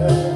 Amen.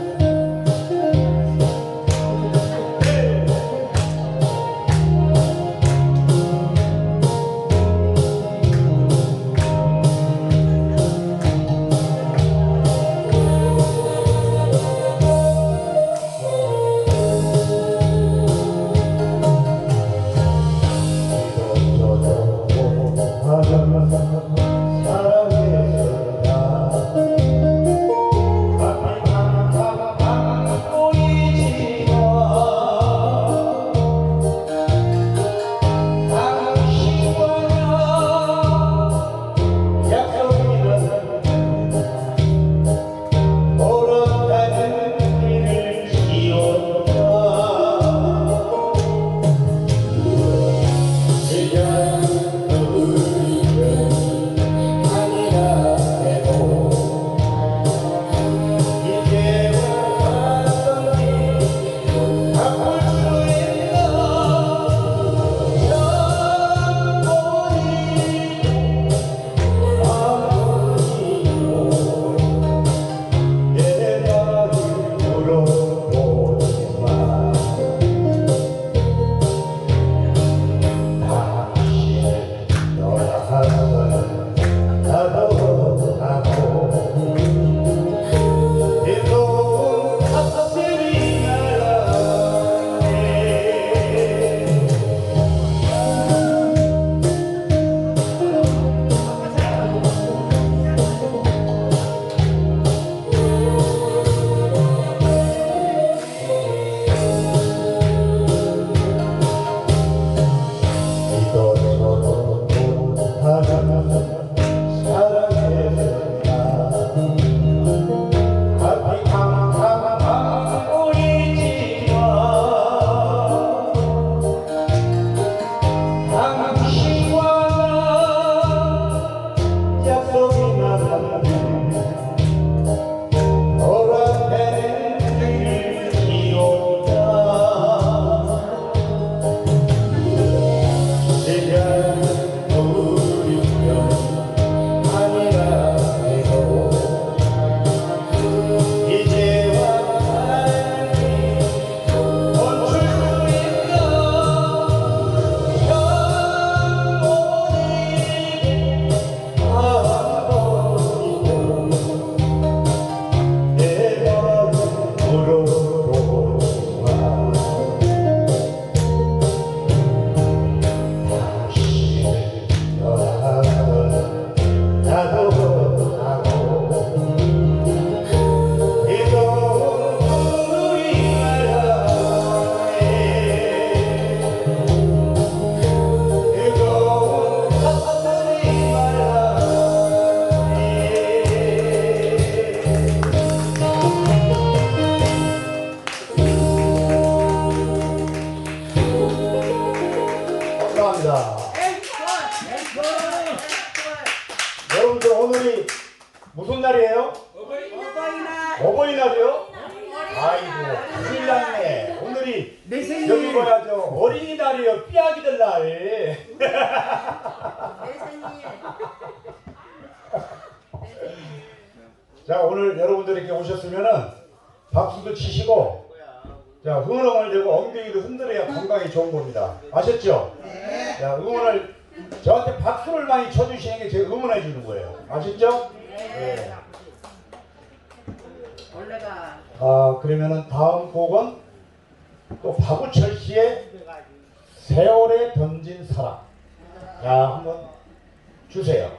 아셨죠? 자 응원을 저한테 박수를 많이 쳐주시는 게 제가 응원해 주는 거예요. 아셨죠? 네. 원래가 아 그러면은 다음 곡은 또 박우철 씨의 세월에 던진 사랑. 자 한번 주세요.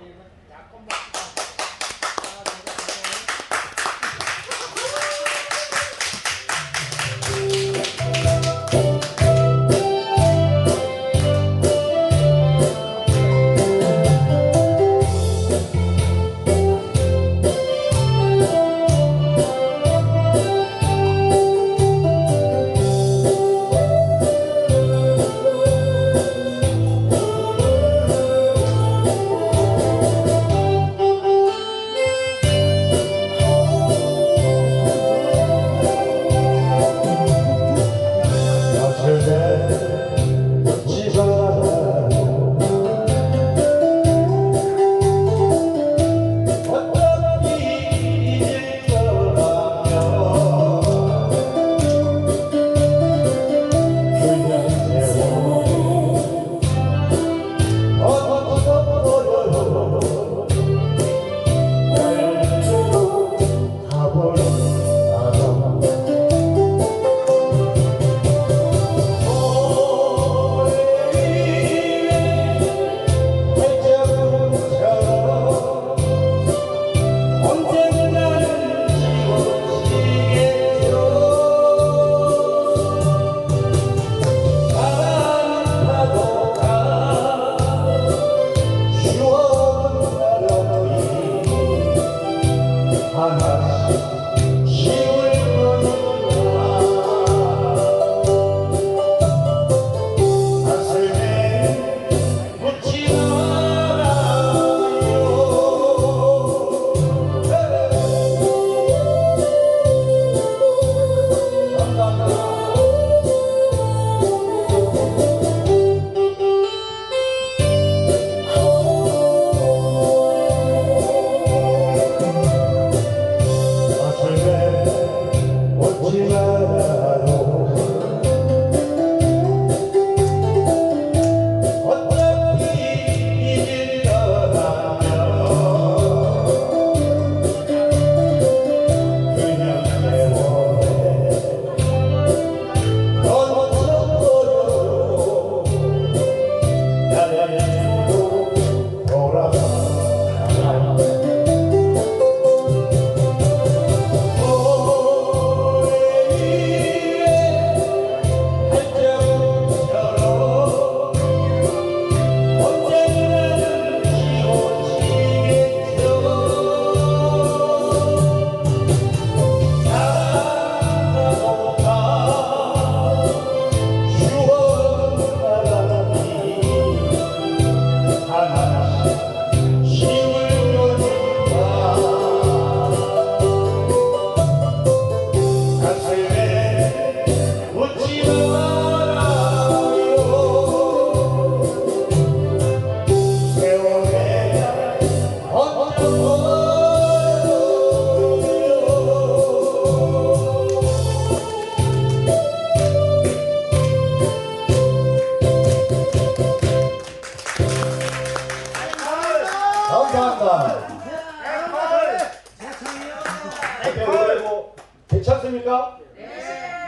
괜찮습니까?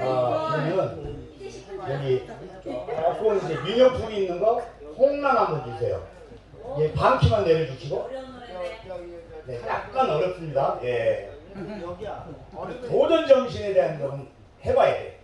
아, 그러면 여기 조금 이제 민요풍이 있는 거 홍랑 한번 주세요. 예, 반 키만 내려주시고. 네, 약간 어렵습니다. 예. 도전 정신에 대한 건 해봐야 돼.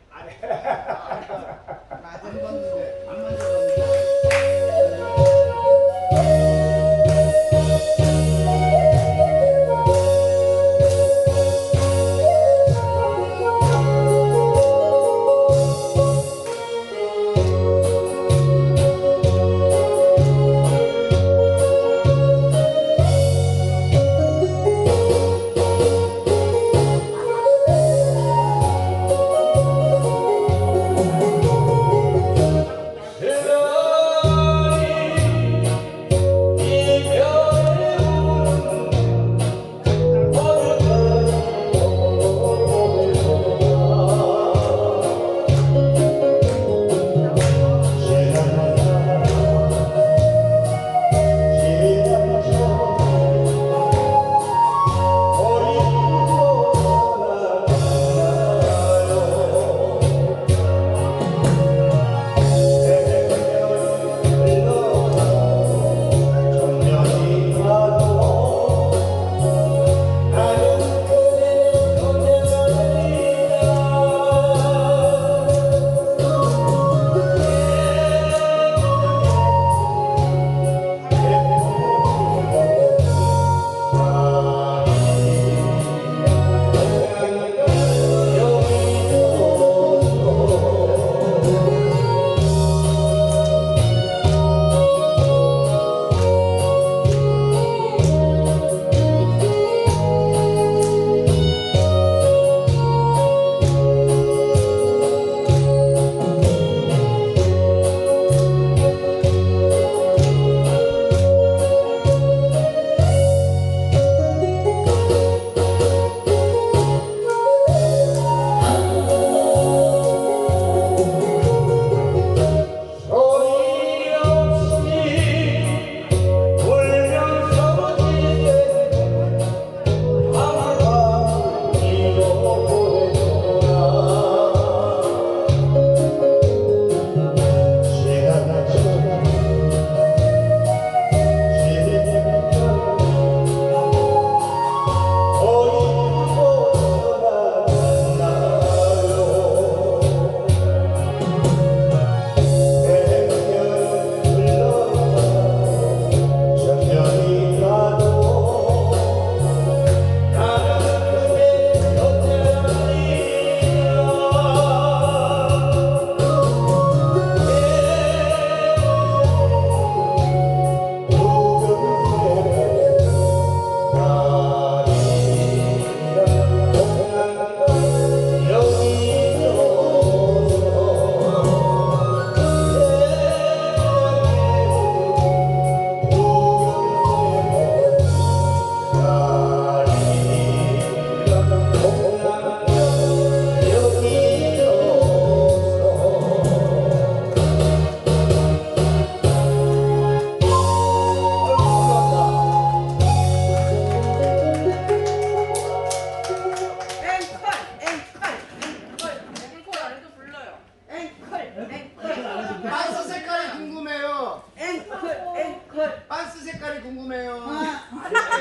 궁금해요.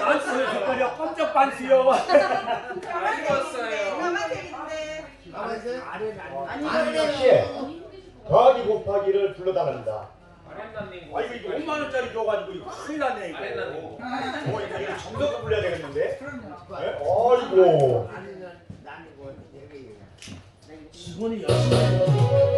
반스 뒷걸려 깜짝 반스요. 안 익었어요. 더하기 곱하기를 불러다닙니다. 아 이거 5만 원짜리 줘가지고 이거 큰일 났네 이거. 어 이거 이거 정석을 불려야 되겠는데? 네? 아이고. 직원이 열심히.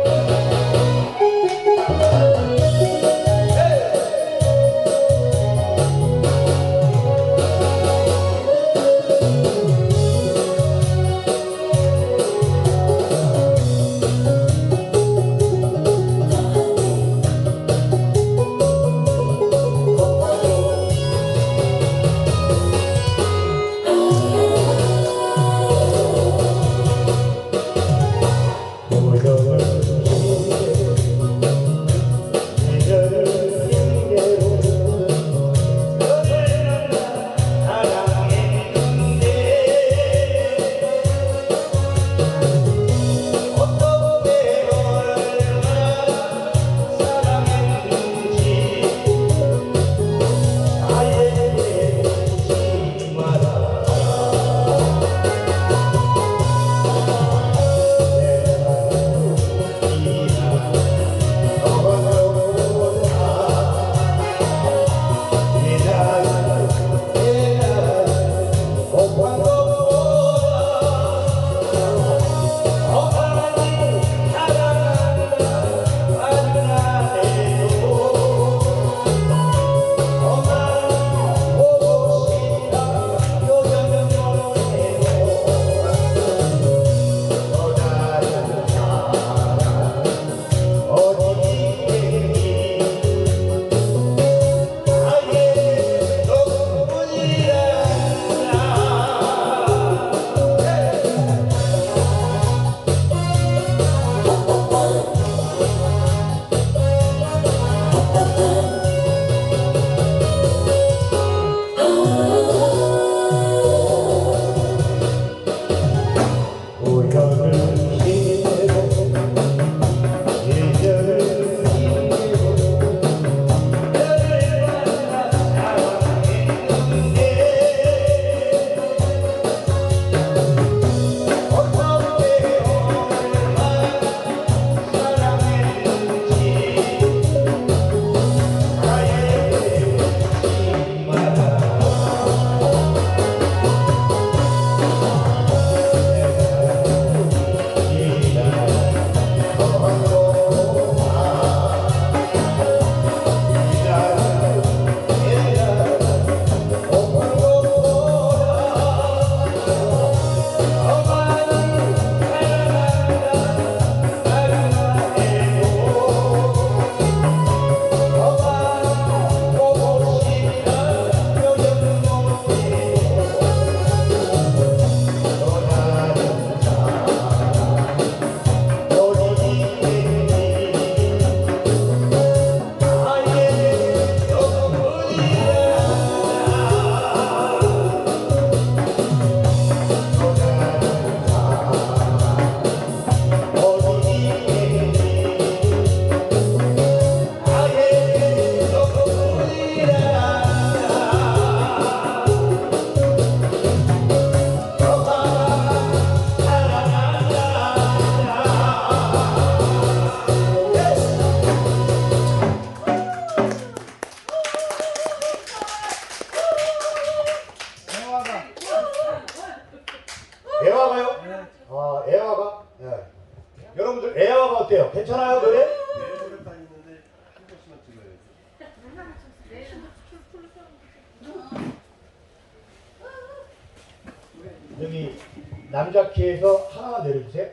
키에서 하나 내려주세요.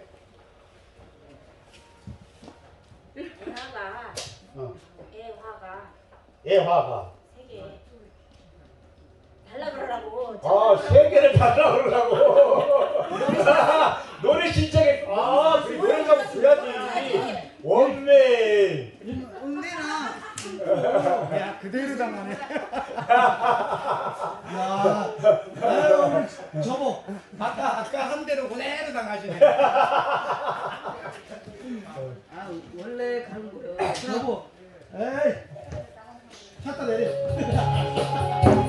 애화가 어. 애화가 애화가. 세 개. 달라 그러라고. 아, 세 개를 달라 그러라고. 노래 신청해. 아, 그 노래 좀 줘야지. 원맨. 야 그대로 당하네. 야, 아유, 저거 아까 아까 한 대로 그대로 당하시네. 아 원래 가는 거요. 여보, 에이, 찾다 내려.